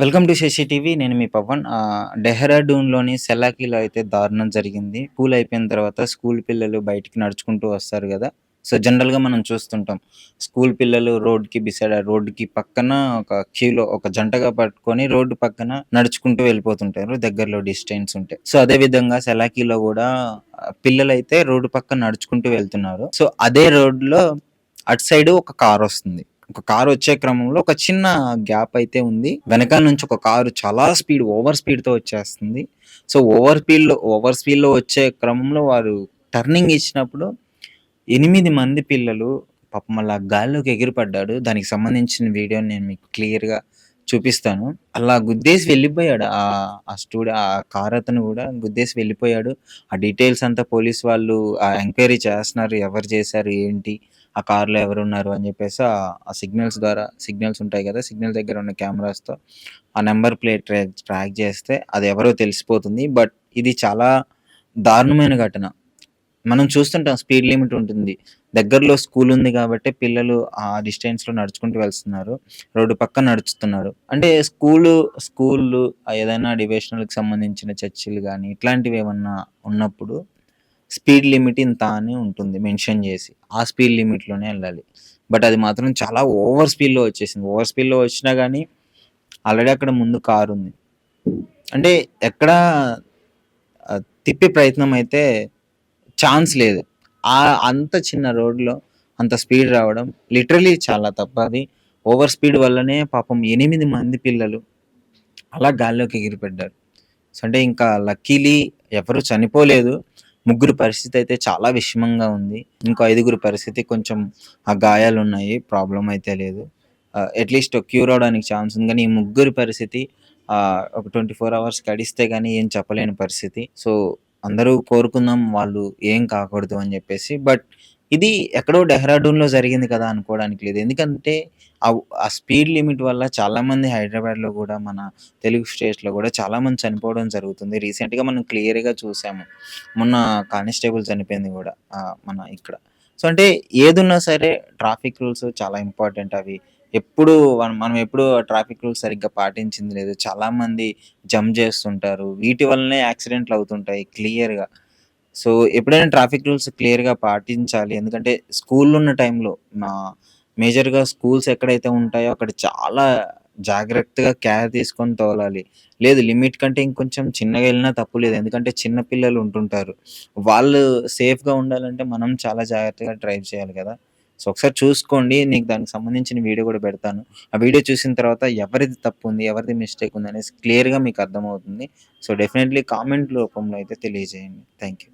Welcome to Shashi TV నేను మీ పవన్. డెహ్రాడూన్లోని సెలాకీలో అయితే దారుణం జరిగింది. పూల్ అయిపోయిన తర్వాత స్కూల్ పిల్లలు బయటికి నడుచుకుంటూ వస్తారు కదా. సో జనరల్గా మనం చూస్తుంటాం. స్కూల్ పిల్లలు రోడ్కి బిసైడ్ రోడ్డుకి పక్కన ఒక క్యూలో ఒక జంటగా పట్టుకొని రోడ్డు పక్కన నడుచుకుంటూ వెళ్ళిపోతుంటారు. దగ్గరలో డిస్టెన్స్ ఉంటే. సో అదే విధంగా సెలాకిలో కూడా పిల్లలు పిల్లలైతే రోడ్డు పక్కన నడుచుకుంటూ వెళ్తున్నారు. సో అదే రోడ్లో అటు సైడ్ ఒక కార్ వస్తుంది. ఒక కారు వచ్చే క్రమంలో ఒక చిన్న గ్యాప్ అయితే ఉంది. వెనకాల నుంచి ఒక కారు చాలా స్పీడ్ ఓవర్ స్పీడ్తో వచ్చేస్తుంది. సో ఓవర్ స్పీడ్లో ఓవర్ స్పీడ్లో వచ్చే క్రమంలో వారు టర్నింగ్ ఇచ్చినప్పుడు ఎనిమిది మంది పిల్లలు పాపం అలా గాల్లోకి ఎగిరిపడ్డాడు. దానికి సంబంధించిన వీడియో నేను మీకు క్లియర్గా చూపిస్తాను. అలా గుద్దేసి వెళ్ళిపోయాడు. ఆ స్టూడెంట్ ఆ కార్ అతను కూడా గుద్దేసి వెళ్ళిపోయాడు. ఆ డీటెయిల్స్ అంతా పోలీస్ వాళ్ళు ఆ ఎంక్వైరీ చేస్తున్నారు. ఎవరు చేశారు ఏంటి? ఆ కార్లో ఎవరు ఉన్నారు అని చెప్పేసి ఆ- సిగ్నల్స్ ద్వారా సిగ్నల్స్ ఉంటాయి కదా సిగ్నల్ దగ్గర ఉన్న కెమెరాస్తో ఆ నెంబర్ ప్లేట్ ట్రాక్ చేస్తే అది ఎవరో తెలిసిపోతుంది. బట్ ఇది చాలా దారుణమైన ఘటన. మనం చూస్తుంటాం స్పీడ్ లిమిట్ ఉంటుంది. దగ్గరలో స్కూల్ ఉంది కాబట్టి పిల్లలు ఆ డిస్టెన్స్లో నడుచుకుంటూ వెళ్తున్నారు. రోడ్డు పక్కన నడుచుతున్నారు. అంటే స్కూలు స్కూళ్ళు ఏదైనా డివేషనల్కి సంబంధించిన చర్చిలు కానీ ఇట్లాంటివి ఏమన్నా ఉన్నప్పుడు స్పీడ్ లిమిట్ ఇంత అని ఉంటుంది మెన్షన్ చేసి. ఆ స్పీడ్ లిమిట్లోనే వెళ్ళాలి. బట్ అది మాత్రం చాలా ఓవర్ స్పీడ్లో వచ్చేసింది. ఓవర్ స్పీడ్లో వచ్చినా కానీ ఆల్రెడీ అక్కడ ముందు కారు ఉంది. అంటే ఎక్కడ తిప్పే ప్రయత్నం అయితే ఛాన్స్ లేదు. ఆ అంత చిన్న రోడ్లో అంత స్పీడ్ రావడం లిటరలీ చాలా తప్పది ఓవర్ స్పీడ్ వల్లనే పాపం ఎనిమిది మంది పిల్లలు అలా గాల్లోకి ఎగిరిపడ్డారు సో అంటే ఇంకా లక్కీలీ ఎవరు చనిపోలేదు. ముగ్గురు పరిస్థితి అయితే చాలా విషమంగా ఉంది. ఇంకో ఐదుగురు పరిస్థితి కొంచెం ఆ గాయాలు ఉన్నాయి ప్రాబ్లం అయితే లేదు. అట్లీస్ట్ క్యూర్ అవడానికి ఛాన్స్ ఉంది. కానీ ఈ ముగ్గురు పరిస్థితి ఒక ట్వంటీ ఫోర్ అవర్స్ గడిస్తే కానీ ఏం చెప్పలేని పరిస్థితి. సో అందరూ కోరుకుందాం వాళ్ళు ఏం కాకూడదు అని చెప్పేసి. బట్ ఇది ఎక్కడో డెహ్రాడూన్లో జరిగింది కదా అనుకోవడానికి లేదు. ఎందుకంటే ఆ ఆ స్పీడ్ లిమిట్ వల్ల చాలామంది హైదరాబాద్లో కూడా మన తెలుగు స్టేట్స్లో కూడా చాలా మంది చనిపోవడం జరుగుతుంది. రీసెంట్గా మనం క్లియర్గా చూసాము. మొన్న కానిస్టేబుల్ చనిపోయింది కూడా మన ఇక్కడ. సో అంటే ఏదున్నా సరే ట్రాఫిక్ రూల్స్ చాలా ఇంపార్టెంట్ అవి. ఎప్పుడు మనం- మనం ఎప్పుడు ట్రాఫిక్ రూల్స్ సరిగ్గా పాటించింది లేదు. చాలామంది జంప్ చేస్తుంటారు. వీటి వల్లనే యాక్సిడెంట్లు అవుతుంటాయి క్లియర్గా. సో ఎప్పుడైనా ట్రాఫిక్ రూల్స్ క్లియర్గా పాటించాలి. ఎందుకంటే స్కూల్ ఉన్న టైంలో మా మేజర్గా స్కూల్స్ ఎక్కడైతే ఉంటాయో అక్కడ చాలా జాగ్రత్తగా కేర్ తీసుకొని తోలాలి. లేదు లిమిట్ కంటే ఇంకొంచెం చిన్నగా వెళ్ళినా తప్పు లేదు. ఎందుకంటే చిన్న పిల్లలు ఉంటుంటారు. వాళ్ళు సేఫ్గా ఉండాలంటే మనం చాలా జాగ్రత్తగా డ్రైవ్ చేయాలి కదా. సో ఒకసారి చూసుకోండి. నీకు దానికి సంబంధించిన వీడియో కూడా పెడతాను. ఆ వీడియో చూసిన తర్వాత ఎవరిది తప్పు ఉంది ఎవరిది మిస్టేక్ ఉంది అనేసి క్లియర్గా మీకు అర్థమవుతుంది. సో డెఫినెట్లీ కామెంట్ రూపంలో అయితే తెలియజేయండి. Thank you